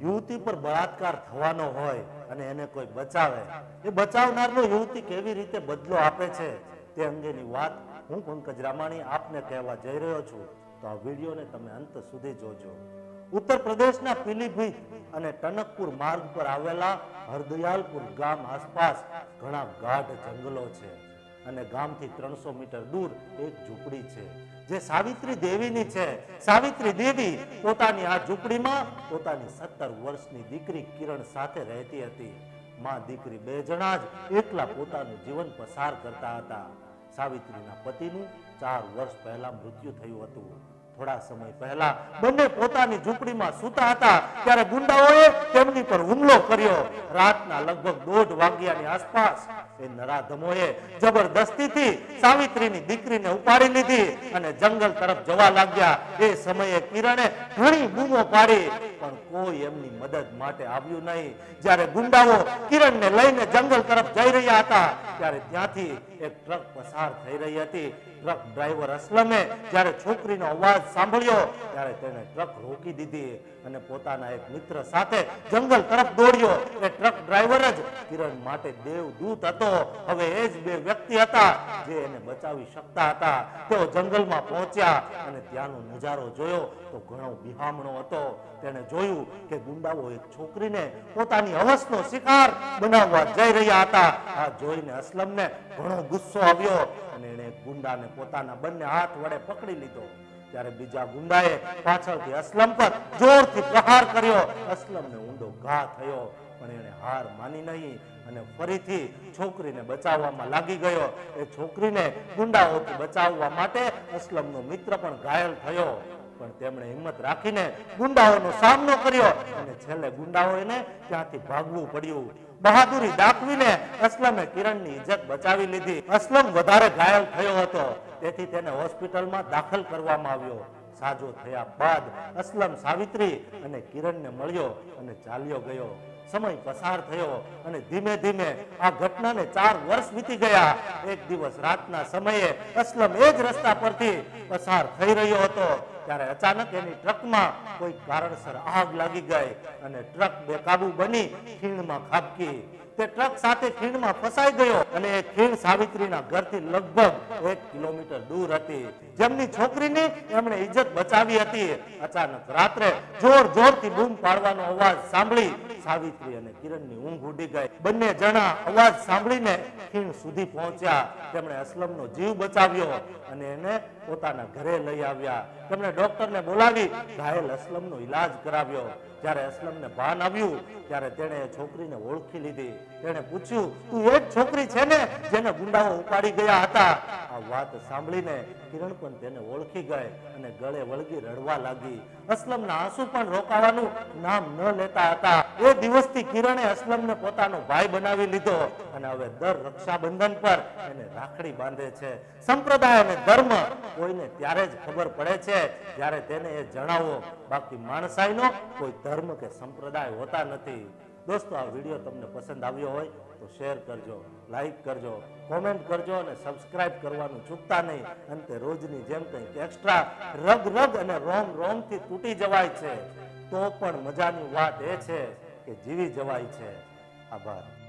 યુવતી પર બળાત્કાર થવાનો હોય અને એને કોઈ બચાવે, એ બચાવનારનો યુવતી કેવી રીતે બદલો આપે છે તે અંગેની વાત હું પંકજ રામાણી આપને કહેવા જઈ રહ્યો છું. તો આ વિડીયોને તમે અંત સુધી જોજો. ઉત્તર પ્રદેશના પીલીભીત અને ટનકપુર માર્ગ પર આવેલા હરદયાલપુર ગામ આસપાસ ઘણા ગાઢ જંગલો છે. અને ગામથી ત્રણસો મીટર દૂર એક ઝૂંપડી છે. જે સાવિત્રી દેવીની છે. સાવિત્રી દેવી પોતાની આ ઝૂંપડીમાં પોતાની સત્તર વર્ષની દીકરી કિરણ સાથે રહેતી હતી. માં દીકરી બે જણા જ એકલા પોતાનું જીવન પસાર કરતા હતા. સાવિત્રીના પતિનું ચાર વર્ષ પહેલા મૃત્યુ થયું હતું. થોડા સમય પહેલા બંને પોતાની ઝૂંપડીમાં સૂતા હતા, ત્યારે ગુંડાઓએ તેમની પર હુમલો કર્યો. રાતના લગભગ દોઢ વાગ્યાની આસપાસ એ નરાધમોએ જબરદસ્તીથી સાવિત્રીની દીકરીને ઉપાડી લીધી અને જંગલ તરફ જવા લાગ્યા. એ સમયે કિરણે ઘણી બૂમો પાડી. પણ કોઈ એમની મદદ માટે આવ્યું નહીં. જ્યારે ગુંડાઓ કિરણને લઈને જંગલ તરફ જઈ રહ્યા હતા, ત્યારે ત્યાંથી એક ટ્રક પસાર થઈ રહી હતી. ટ્રક ડ્રાઈવર અસલમે જ્યારે છોકરીનો અવાજ સાંભળ્યો, ત્યારે તેણે ટ્રક રોકી દીધી અને પોતાના એક મિત્ર સાથે જંગલ તરફ દોડ્યો. એ ટ્રક ડ્રાઈવર જ કિરણ માટે દેવદૂત હતો. હવે એ જ બે વ્યક્તિ હતા. જે એને બચાવી શકતા હતા. તેઓ જંગલમાં પહોંચ્યા અને ત્યાંનો નજારો જોયો. તો ઘણો બિહામણો હતો. તેણે જોયું કે ગુંડાઓ એક છોકરીને પોતાની હવસનો શિકાર બનાવવા જઈ રહ્યા હતા. આ જોઈને અસલમને ઘણો ગુસ્સો આવ્યો અને એણે ગુંડાને પોતાના બંને હાથ વડે પકડી લીધો. ત્યારે બીજા ગુંડાએ પાછળથી અસલમ પર જોરથી પ્રહાર કર્યો. અસલમને ઊંડો ઘા થયો, પણ એણે હાર માની નહીં. અને ફરીથી છોકરીને બચાવવામાં લાગી ગયો. એ છોકરીને ગુંડાઓથી બચાવવા માટે અસલમનો મિત્ર પણ ઘાયલ થયો. પણ તેમણે હિંમત રાખીને ગુંડાઓનો સામનો કર્યો અને છેલ્લે ગુંડાઓને ત્યાંથી ભાગવું પડ્યું. બહાદુરી દાખવીને અસલમે કિરણની ઇજ્જત બચાવી લીધી. અસલમ વધારે ઘાયલ થયો હતો. તેથી તેને હોસ્પિટલમાં દાખલ કરવામાં આવ્યો. સાજો થયા બાદ અસલમ સાવિત્રી અને કિરણને મળ્યો અને ચાલ્યો ગયો. સમય પસાર થયો અને ધીમે ધીમે આ ઘટનાને ચાર વર્ષ વીતી ગયા. એક દિવસ રાતના સમયે અસલમ એ જ રસ્તા પરથી પસાર થઈ રહ્યો હતો, ત્યારે અચાનક એની ટ્રકમાં કોઈ કારણસર આગ લાગી ગઈ અને ટ્રક બેકાબુ બની ખીણમાં ખાબકી. તે ટ્રક સાથે ખીણમાં ફસાઈ ગયો અને એ ખીણ સાવિત્રીના ઘરથી લગભગ એક કિલોમીટર દૂર હતી. જેમની છોકરીને એમણે ઇજ્જત બચાવી હતી. અચાનક રાત્રે જોર જોરથી બૂમ પાડવાનો અવાજ સાંભળી સાવિત્રી અને કિરણની ઊંઘ ઉડી ગઈ. બંને જણા અવાજ સાંભળીને ખીણ સુધી પહોંચ્યા. તેમણે અસલમનો જીવ બચાવ્યો અને એને પોતાના ઘરે લઈ આવ્યા. તેમણે ડોક્ટરને બોલાવી ઘાયલ અસલમનો ઈલાજ કરાવ્યો. જ્યારે અસલમને ભાન આવ્યું, ત્યારે તેણે છોકરીને ઓળખી લીધી. તેણે પૂછ્યું, તું એ જ છોકરી છે ને જેને ગુંડાઓ ઉપાડી ગયા હતા? આ વાત સાંભળીને કિરણ પણ તેને ઓળખી ગઈ અને ગળે વળગી રડવા લાગી. અસલમના આંસુ પણ રોકાવાનું નામ ન લેતા હતા. એ દિવસથી કિરણે અસલમને પોતાનો ભાઈ બનાવી લીધો અને હવે દર રક્ષાબંધન પર એને રાખડી બાંધે છે. સંપ્રદાય અને ધર્મ કોઈને ત્યારે જ ખબર પડે છે, જ્યારે તેને એ જણાવો, બાકી માણસાઈનો કોઈ ધર્મ કે સંપ્રદાય હોતા નથી. દોસ્તો, આ વીડિયો તમને પસંદ આવ્યો હોય તો શેર કરજો, લાઈક કરજો, કોમેન્ટ કરજો અને સબસ્ક્રાઇબ કરવાનું ચૂકતા નહીં. અંતે રોજની જેમ કંઈક એક્સ્ટ્રા રગ રગ અને રોમ, રોમથી તૂટી જવાય છે. તો પણ મજાની વાત એ છે કે જીવી જવાય છે. આભાર.